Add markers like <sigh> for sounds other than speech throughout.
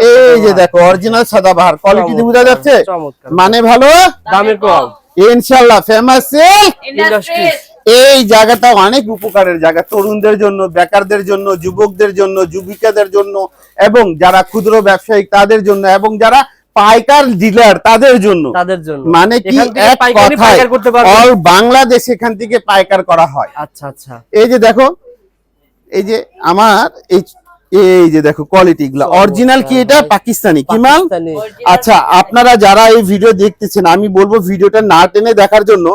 এই যে দেখো অরিজিনাল সাদাবাহার। কোয়ালিটি বোঝা যাচ্ছে? মানে ভালো? দামে কম। ইনশাআল্লাহ ফেমাস ইন্ডাস্ট্রিজ এই জায়গাটা অনেক উপকারের জায়গা তরুণদের জন্য বেকারদের জন্য যুবকদের জন্য যুবিকাদের জন্য এবং যারা ক্ষুদ্র ব্যবসায়ী তাদের জন্য এবং যারা পাইকার ডিলার তাদের জন্য। তাদের জন্য। মানে কি এক কথায় অল বাংলাদেশ এখান থেকে পাইকার করা হয়। আচ্ছা আচ্ছা। এই যে দেখো এই যে আমার এই এই যে দেখো কোয়ালিটি গুলা। অরিজিনাল কি এটা? পাকিস্তানি। কি মাল? আচ্ছা আপনারা যারা এই ভিডিও দেখতেছেন আমি বলব ভিডিওটা না টেনে দেখার জন্য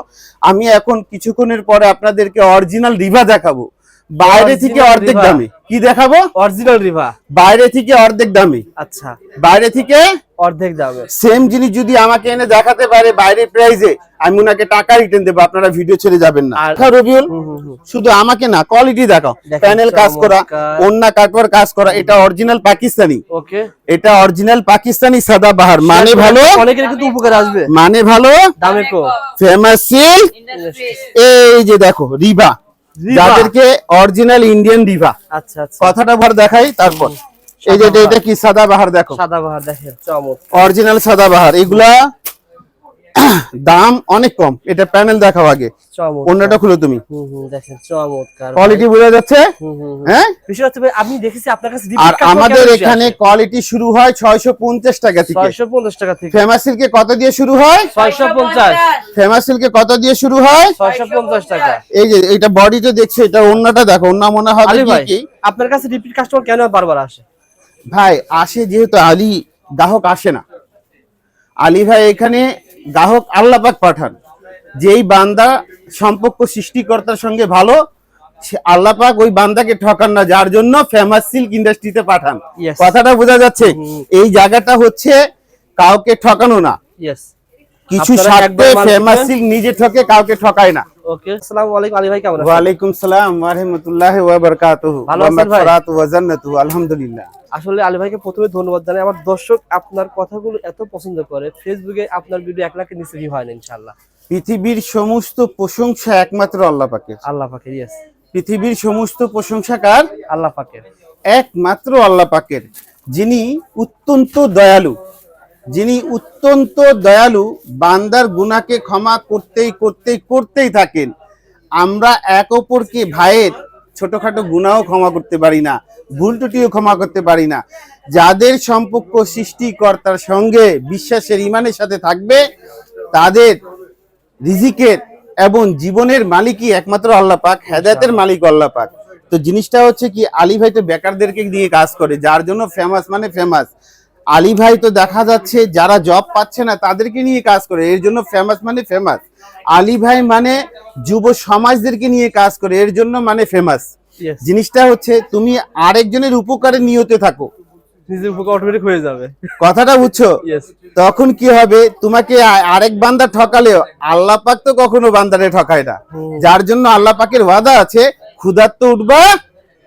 আমি এখন কিছুক্ষণের পরে আপনাদেরকে অরিজিনাল রিভা দেখাবো। বাইরে থেকে অর্ধেক। দামে। কি দেখাবো? অরিজিনাল রিভা বাইরে থেকে অর্ধেক দামে। আচ্ছা। বাইরে থেকে অর্ধেক দামে। সেম জিনিস যদি আমাকে এনে দেখাতে পারে বাইরে প্রাইজে আমি ওনাকে টাকা রিটার্ন দেবো আপনারা ভিডিও ছেড়ে যাবেন না। আর- হ্যাঁ, রবিউল। শুধু আমাকে না কোয়ালিটি দেখাও। প্যানেল কাজ করা। অন্য কাটওয়ার কাজ করা এটা অরিজিনাল পাকিস্তানি ওকে এটা অরিজিনাল পাকিস্তানি সাদা বাহার মানে ভালো? অনেকের কিন্তু উপকার আসবে। মানে ভালো? দামে কম। ফেমাস সিল এই যে দেখো রিভা। যাদেরকে অরিজিনাল ইন্ডিয়ান ডিভা আচ্ছা আচ্ছা। কথাটা ভর দেখাই তারপর। এই যে এটা- কি সাদা বাহার দেখো। সাদা বাহার দেখেন চমক অরিজিনাল সাদা বাহার। এগুলা দাম অনেক কম। এটা প্যানেল দেখাও আগে। অন্যটা খুলো তুমি। দেখেন চমৎকার কোয়ালিটি বোঝা যাচ্ছে। হ্যাঁ? বিষয় হচ্ছে আমি দেখেছি আপনার কাছে আর আমাদের এখানে কোয়ালিটি শুরু হয় ছয়শো পঞ্চাশ টাকা থেকে। ছয়শো পঞ্চাশ টাকা থেকে। ফেমাস সিল্কে কত দিয়ে শুরু হয়? ছয়শো পঞ্চাশ। ফেমাস সিল্কে কত দিয়ে শুরু হয়? ছয়শো পঞ্চাশ টাকা। এই যে এটা বডিটা দেখছ এটা অন্যটা দেখো অন্য মনে হবে কি আপনার কাছে রিপিট কাস্টমার কেন বারবার আসে? ভাই আসে যেহেতু আলী গ্রাহক আসে না। আলী ভাই এখানে গ্রাহক আল্লাপাক পাঠান। যেই বান্দা সম্পর্ক সৃষ্টিকর্তার সঙ্গে ভালো আল্লাপাক ওই বান্দাকে ঠকান না যার জন্য ফেমাস সিল্ক ইন্ডাস্ট্রিতে পাঠান. কথাটা বোঝা যাচ্ছে এই জায়গাটা হচ্ছে কাউকে ঠকানো না। কিছু ফেমাস সিল্ক নিজে ঠকে কাউকে ঠকায় না। ওকে। আসসালামু আলাইকুম আলী ভাই কেমন আছেন? ওয়ালাইকুম সালাম ওয়া রাহমাতুল্লাহি ওয়া বারাকাতুহু। ভালো ওয়া আছেন ভাই? ওয়া জান্নাতু আলহামদুলিল্লাহ। আসলে আলী ভাইকে প্রথমে ধন্যবাদ জানাই। আমার দর্শক আপনার কথাগুলো এত পছন্দ করে ফেসবুকে আপনার ভিডিও এক লাখের নিচে ভিউ হয় না ইনশাআল্লাহ? পৃথিবীর সমস্ত প্রশংসা একমাত্র আল্লাহ পাকের। আল্লাহ পাকের ইয়েস পৃথিবীর সমস্ত প্রশংসা কার? আল্লাহ পাকের। একমাত্র আল্লাহ পাকের যিনি অত্যন্ত দয়ালু। যিনি অত্যন্ত দয়ালু বান্দার গুনাকে ক্ষমা করতেই করতেই করতেই থাকেন। আমরা এক অপরকে ভাইয়ের ছোটখাটো গুনাও ক্ষমা করতে পারি না ভুল ত্রুটিও ক্ষমা করতে পারি না। যাদের সম্পর্ক সৃষ্টিকর্তার সঙ্গে বিশ্বাসের ইমানের সাথে থাকবে তাদের রিজিকের এবং জীবনের মালিকই একমাত্র আল্লাহ পাক হেদায়তের মালিক আল্লাহ পাক। তো জিনিসটা হচ্ছে কি আলী ভাই তো বেকারদেরকে দিয়ে কাজ করে যার জন্য ফেমাস মানে ফেমাস আলী ভাই তো দেখা যাচ্ছে যারা জব পাচ্ছে না তাদেরকে নিয়ে কাজ করে এর জন্য ফেমাস মানে ফেমাস আলী ভাই মানে যুব সমাজদেরকে নিয়ে কাজ করে এর জন্য মানে ফেমাস জিনিসটা হচ্ছে তুমি আরেকজনের উপকারে নিয়তে থাকো। নিজের উপকার অটোমেটিক হয়ে যাবে। কথাটা বুঝছ? তখন কি হবে তোমাকে আ- আরেক বান্দা ঠকালেও আল্লাহ পাক তো কখনো বান্দারে ঠকায় না। যার জন্য আল্লাহ পাকের ওয়াদা আছে ক্ষুধার্ত উঠবা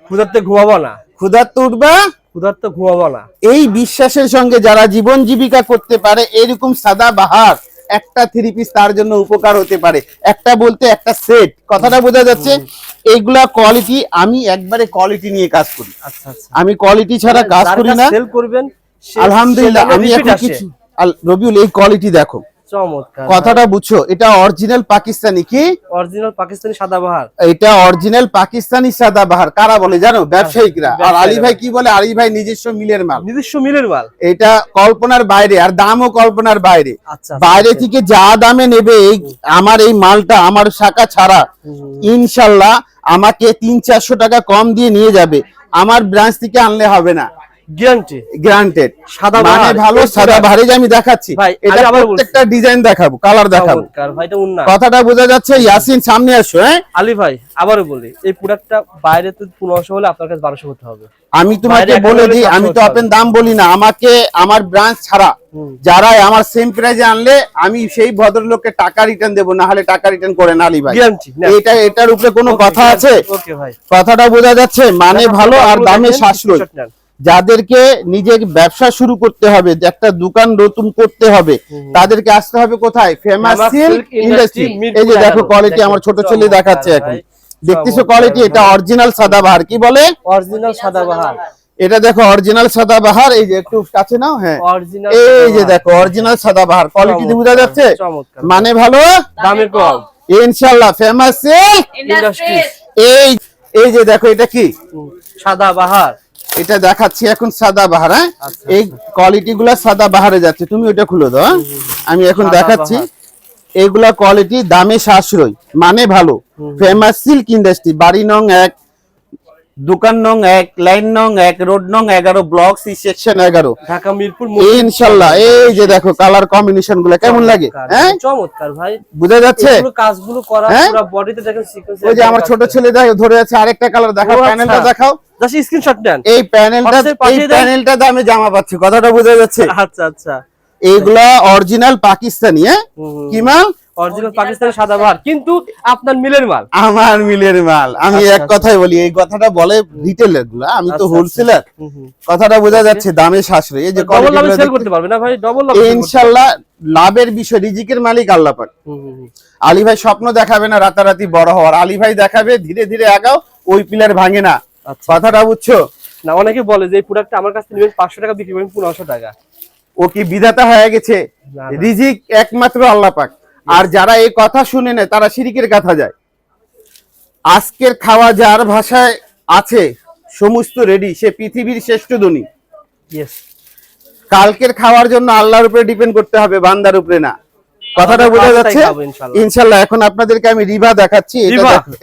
ক্ষুধার্তে ঘুমাবো না। ক্ষুধার্ত উঠবা? ক্ষুধার্তে ঘুমাবো না। এই বিশ্বাসের সঙ্গে যারা জীবন জীবিকা করতে পারে এরকম সাদা বাহার একটা থ্রি পিস তার জন্য উপকার হতে পারে। একটা বলতে একটা সেট কথাটা বোঝা যাচ্ছে? এইগুলা কোয়ালিটি আমি একবারে কোয়ালিটি নিয়ে কাজ করি। আচ্ছা আচ্ছা। আমি কোয়ালিটি ছাড়া কাজ করি না। সেল করবেন আলহামদুলিল্লাহ আমি এখন কিছু রবিউল এই কোয়ালিটি দেখো। চমৎকার। কথাটা বুঝছ এটা অরিজিনাল পাকিস্তানি কি? অরিজিনাল পাকিস্তানি সাদাবাহার। এটা অরিজিনাল পাকিস্তানি সাদাবাহার কারা বলে জানো? ব্যবসায়িকরা। আর আলী ভাই কি বলে? আলী ভাই নিজস্ব মিলের মাল। নিজস্ব মিলের মাল। এটা কল্পনার বাইরে আর দামও কল্পনার বাইরে। আচ্ছা বাইরে থেকে যা দামে নেবে আমার এই মালটা আমার শাখা ছাড়া ইনশাল্লাহ আমাকে তিন চারশো টাকা কম দিয়ে নিয়ে যাবে। আমার ব্রাঞ্চ থেকে আনলে হবে না। গ্রান্টেড। সাদা মানে ভালো সাদা ভারে আমি দেখাচ্ছি এটা। প্রত্যেকটা ডিজাইন দেখাবো কালার দেখাবো। কথাটা বোঝা যাচ্ছে ইয়াসিন সামনে আসো হ্যাঁ? আলী ভাই আবারও বলি এই প্রোডাক্টটা বাইরে তো হলে আপনার কাছে হতে হবে। আমি তোমাকে বলে দিই আমি তো ওপেন দাম বলি না আমাকে আমার ব্রাঞ্চ ছাড়া। যারা আমার সেম প্রাইজে আনলে আমি সেই ভদ্রলোককে টাকা রিটার্ন দেবো না হলে টাকা রিটার্ন করে না আলী ভাই। এটা এটার উপরে কোনো কথা আছে? কথাটা বোঝা যাচ্ছে মানে ভালো আর দামে সাশ্রয়। যাদেরকে নিজের ব্যবসা শুরু করতে হবে যে একটা দোকান নতুন করতে হবে তাদেরকে আসতে হবে কোথায়? ফেমাস সিল্ক ইন্ডাস্ট্রি এই যে দেখো কোয়ালিটি আমার ছোট ছেলে দেখাচ্ছে এখন। দেখতেছো কোয়ালিটি এটা। অরিজিনাল সাদাবাহার কি বলে? অরিজিনাল সাদাবাহার। এটা দেখো অরিজিনাল সাদাবাহার এই যে একটু কাছে নাও হ্যাঁ। এই যে দেখো অরিজিনাল সাদাবাহার কোয়ালিটি বোঝা যাচ্ছে? চমৎকার। মানে ভালো? দামে কম। ইনশাআল্লাহ ফেমাস ইন্ডাস্ট্রিজ এই এই যে দেখো এটা কি? হুম, সাদা বাহার এটা দেখাচ্ছি এখন সাদা বাহার হ্যাঁ? আচ্ছা, এই কোয়ালিটি গুলা সাদা বাহারে যাচ্ছে। তুমি ওটা খুলে দাও হ্যাঁ? আমি এখন দেখাচ্ছি। এগুলা কোয়ালিটি দামে সাশ্রয় মানে ভালো। ফেমাস সিল্ক ইন্ডাস্ট্রি বাড়ি নং এক দোকান নং এক লাইন নং এক রোড নং এগারো ব্লক সি সেকশন এগারো। ঢাকা মিরপুর ইনশাল্লাহ এই যে দেখো কালার কম্বিনেশনগুলো কেমন লাগে হ্যাঁ? চমৎকার ভাই। বুঝা যাচ্ছে? কাজগুলো করা হ্যাঁ? পুরো বডিতে দেখেন সিকোয়েন্স ওই যে আমার ছোট ছেলে দেখো ধরে আছে আরেকটা কালার দেখাও ও, আচ্ছা। প্যানেলটা দেখাও। জাস্ট স্ক্রিনশট নেন। এই প্যানেলটা এই। প্যানেলটাতে আমি জামা পাচ্ছি কথাটা বোঝা যাচ্ছে। আচ্ছা আচ্ছা। এইগুলা অরিজিনাল পাকিস্তানি হ্যাঁ? কি মাল? অরিজিনাল পাকিস্তানি সাদা বাহার কিন্তু আপনার মিলের মাল। আমার মিলের মাল। আমি আচ্ছা, এক কথাই বলি এই কথাটা বলে রিটেলারগুলা আমি তো আচ্ছা, হোলসেলার। কথাটা বোঝা যাচ্ছে দামে সাশ্রয়। এই যে ডবল লাভে সেল করতে পারবে না ভাই ডবল লাভ ইনশাল্লাহ লাভের বিষয় রিজিকের মালিক আল্লাহ পাক। আলী ভাই স্বপ্ন দেখাবে না রাতারাতি বড় হওয়ার। আলী ভাই দেখাবে ধীরে ধীরে আগাও ওই পিলার ভাঙে না। আচ্ছা। কথাটা বুঝছ? না অনেকে বলে যে এই প্রোডাক্টটা আমার কাছে নেবেন পাঁচশো টাকা বিক্রি করবেন পনেরোশো টাকা। ও কি বিধাতা হয়ে গেছে। রিজিক একমাত্র আল্লাহ পাক। আর যারা এই কথা শুনে নেয় তারা শিরিকের কথা যায়। আজকের খাওয়া যার ভাষায় আছে সমস্ত রেডি সে পৃথিবীর শ্রেষ্ঠ ধনী। কালকের খাওয়ার জন্য আল্লাহর উপরে ডিপেন্ড করতে হবে বান্দার উপরে না। কথাটা বোঝা যাচ্ছে? ইনশাআল্লাহ। ইনশাল্লাহ এখন আপনাদেরকে আমি রিভা দেখাচ্ছি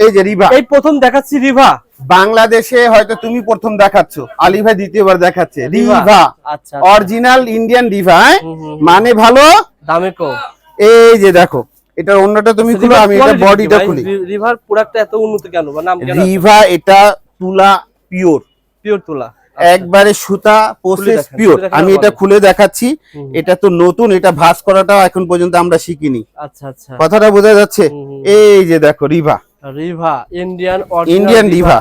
এই যে রিভা। এই প্রথম দেখাচ্ছি রিভা। বাংলাদেশে হয়তো তুমি প্রথম দেখাচ্ছ আলী ভাই দ্বিতীয়বার দেখাচ্ছে। রিভা। আচ্ছা অরিজিনাল ইন্ডিয়ান রিভা হ্যাঁ? হুম, হুম। মানে ভালো? দামে কম। এই যে দেখো এটা অন্যটা তুমি খুলো আমি এটা বডিটা খুলি। রিভার প্রোডাক্টটা এত উন্নত কেন? বা নাম কেন? রিভা এটা তুলা পিওর পিওর তোলা। একবারে সুতা প্রসেস পিওর আমি এটা খুলে দেখাচ্ছি এটা তো নতুন এটা ভাঁজ করাটা এখন পর্যন্ত আমরা শিখিনি। আচ্ছা আচ্ছা। কথাটা বোঝা যাচ্ছে। এই যে দেখো রিভা রিভা ইন্ডিয়ান ইন্ডিয়ান রিভা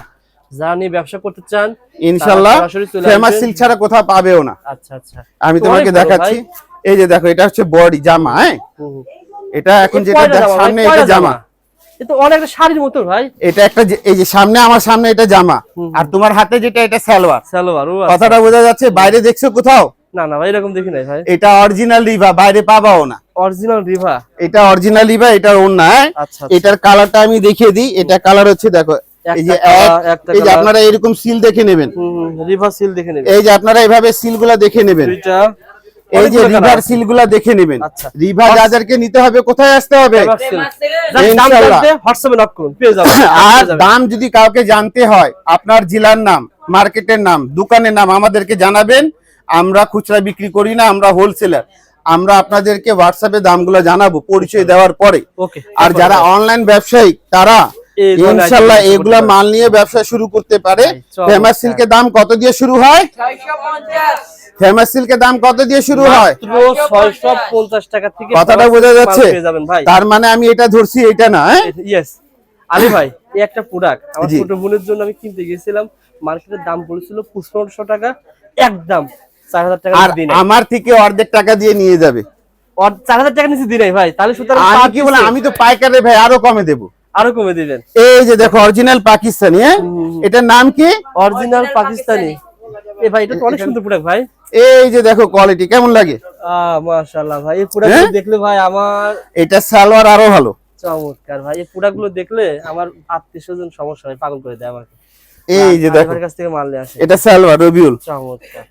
নিয়ে ব্যবসা করতে চান চলে ফেমাস। সিল্ক ছাড়া কোথাও পাবেও না। আচ্ছা আচ্ছা। আমি তোমাকে দেখাচ্ছি। এই যে দেখো এটা হচ্ছে বডি জামা হ্যাঁ। এটা এখন যেটা সামনে এটা জামা। এ অনেকটা শাড়ির মতো ভাই। এটা একটা এই যে সামনে আমার সামনে এটা জামা। আর তোমার হাতে যেটা এটা সালোয়ার। সালোয়ার আচ্ছা। কথাটা বোঝা যাচ্ছে? বাইরে দেখছ কোথাও? না না ভাই এরকম দেখি নাই ভাই। এটা অরিজিনাল রিভা বাইরে পাবাও না। অরিজিনাল রিভা এটা অরিজিনাল রিভা এটা অন্য হ্যাঁ? আচ্ছা আচ্ছা। এটার কালারটা আমি দেখিয়ে দিই। এটা কালার হচ্ছে দেখো এই যে এই আপনারা এরকম সিল দেখে নেবেন। রিভা সিল দেখে নেবেন। এই যে আপনারা এইভাবে সিলগুলা দেখে নেবেন। এই যে রিভার। সিলগুলা দেখে নেবেন। আচ্ছা। রিভা যাদেরকে নিতে হবে কোথায় আসতে হবে? <laughs> আর দাম যদি কাউকে জানতে হয় আপনার জেলার নাম মার্কেটের নাম দোকানের নাম আমাদেরকে জানাবেন। আমরা খুচরা বিক্রি করি না আমরা হোলসেলার আমরা আপনাদেরকে হোয়াটসঅ্যাপে দামগুলো জানাব পরিচয় দেওয়ার পরে। আর যারা অনলাইন ব্যবসায়ী তারা ইনশাল্লাহ এগুলা মাল নিয়ে ব্যবসা শুরু করতে পারে। ফেমাস সিল্কের দাম কত দিয়ে শুরু হয়? ফেমাস সিল্কের দাম কত দিয়ে শুরু হয়? টাকা থেকে কথাটা বোঝা যাচ্ছে। তার মানে আমি এটা ধরছি এটা না হ্যাঁ? ইয়েস আলী ভাই এই একটা প্রোডাক্ট আমার ছোট বোনের জন্য আমি কিনতে গেছিলাম মার্কেটের দাম পড়েছিল পঁচপনশো টাকা একদম চার হাজার টাকা আমার থেকে অর্ধেক টাকা দিয়ে নিয়ে যাবে। চার হাজার টাকা নিচে ভাই তাহলে সুতরাং আমি কি বলে আমি তো পাইকারে ভাই আরও কমে দেবো। আরও কমে দিবেন। এই যে দেখো অরিজিনাল পাকিস্তানি হ্যাঁ? এটার নাম কি? অরিজিনাল পাকিস্তানি এ ভাই এটা তো অনেক সুন্দর প্রোডাক্ট ভাই। এই যে দেখো কোয়ালিটি কেমন লাগে? মাশাআল্লাহ ভাই এই প্রোডাক্ট হ্যাঁ? দেখলে ভাই আমার এটা সালোয়ার আরও ভালো। চমৎকার ভাই এই প্রোডাক্টগুলো দেখলে আমার আত্মীয় স্বজন সমস্যা হয় পাগল করে দেয় আমাকে। এই যে দেখো। কাছ থেকে মাল নিয়ে আসে। এটা সালোয়ার রবিউল। চমৎকার।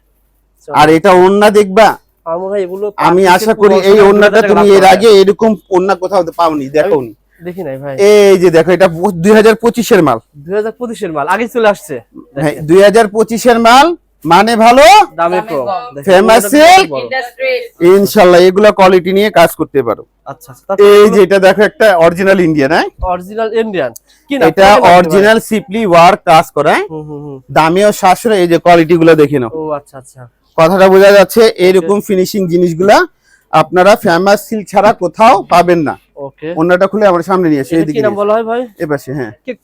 আর এটা ওন্না দেখবা? আমার ভাই এগুলো আমি আশা করি এই 1500 ওন্নাটা তুমি এর আগে এরকম ওন্না কোথাও পাওনি দেখোনি। যায়। দেখি নাই ভাই। এই যে দেখো এটা দুই হাজার পঁচিশের মাল। দুই হাজার পঁচিশের মাল আগে চলে আসছে। হ্যাঁ দুই হাজার পঁচিশের মাল মানে ভালো? দামে কম। এগুলো ইনশাল্লাহ এগুলা কোয়ালিটি নিয়ে কাজ করতে পারো। আচ্ছা আচ্ছা এই যে এটা দেখো একটা অরিজিনাল ইন্ডিয়ান হ্যাঁ? অরিজিনাল ইন্ডিয়ান কি না এটা অরিজিনাল সিপলি ওয়ার্ক কাজ করা হুম হুম হুম। দামেও সাশ্রয় এই যে কোয়ালিটি গুলো দেখে নাও। ও আচ্ছা আচ্ছা। কথাটা বোঝা যাচ্ছে এইরকম ফিনিশিং জিনিসগুলা আপনারা ফেমাস সিল্ক ছাড়া কোথাও পাবেন না। ওকে খুলে আমার সামনে নিয়ে আসে এটা এইদিকে কি নাম বলা হয় ভাই? এপাশে হ্যাঁ। কি-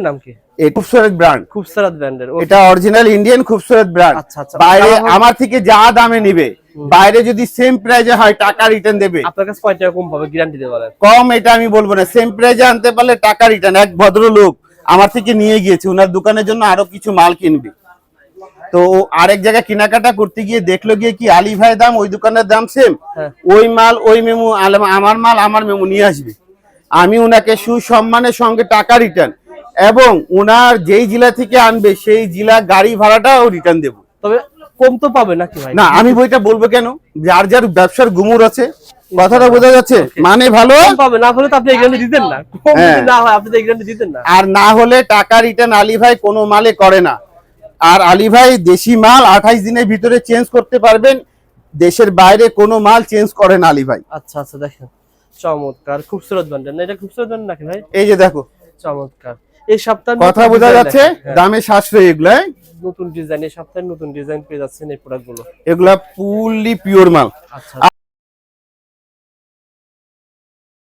নাম কি? এই খুবসুরত ব্র্যান্ড খুবসারাত ব্র্যান্ডের এটা অরিজিনাল ইন্ডিয়ান খুবসুরত ব্র্যান্ড আচ্ছা, আচ্ছা। বাইরে আমার- আমার থেকে যা দামে নিবে বাইরে যদি সেম প্রাইজে হয় টাকা রিটার্ন দেবে। আপনার কাছে কয় টাকা কম পাবে গ্যারান্টি দিতে পারেন? কম এটা আমি বলব না। সেম প্রাইজে আনতে পারলে টাকা রিটার্ন এক ভদ্রলোক আমার থেকে নিয়ে গিয়েছে ওনার দোকানের জন্য আরও কিছু মাল কিনবে। তো আরেক জায়গায় কেনাকাটা করতে গিয়ে দেখল গিয়ে কি আলী ভাই দাম ওই দোকানের দাম সেম হ্যাঁ। ওই মাল ওই মেমু আমার মাল আমার মেমু নিয়ে আসবে। আমি ওনাকে সুসম্মানের সঙ্গে টাকা রিটার্ন এবং ওনার যেই জেলা থেকে আনবে সেই জেলা গাড়ি ভাড়াটাও রিটার্ন দেবো। তবে কম তো পাবে নাকি ভাই? না আমি বইটা বলব কেন? যার যার ব্যবসার গুমুর আছে কথাটা বোঝা যাচ্ছে? মানে ভালো? পাবে না হলে তো আপনি এই দিতেন না। কম হ্যাঁ। না হয় আপনি তো দিতেন না। আর না হলে টাকা রিটার্ন আলী ভাই কোনো মালে করে না। আর আলী ভাই দেশি মাল আঠাইশ দিনের ভিতরে চেঞ্জ করতে পারবেন। দেশের বাইরে কোনো মাল চেঞ্জ করেন আলী ভাই। আচ্ছা আচ্ছা দেখেন। চমৎকার। খুবসুরত বান্ডেল এটা খুবসুরত বান্ডেল নাকি ভাই? এই যে দেখো। চমৎকার। এই সপ্তাহে কথা বোঝা যাচ্ছে হ্যাঁ, দামে সাশ্রয় এগুলো হ্যাঁ? নতুন ডিজাইন এই সপ্তাহে নতুন ডিজাইন পেয়ে যাচ্ছেন এই প্রোডাক্টগুলো। এগুলা ফুললি পিওর মাল। আচ্ছা।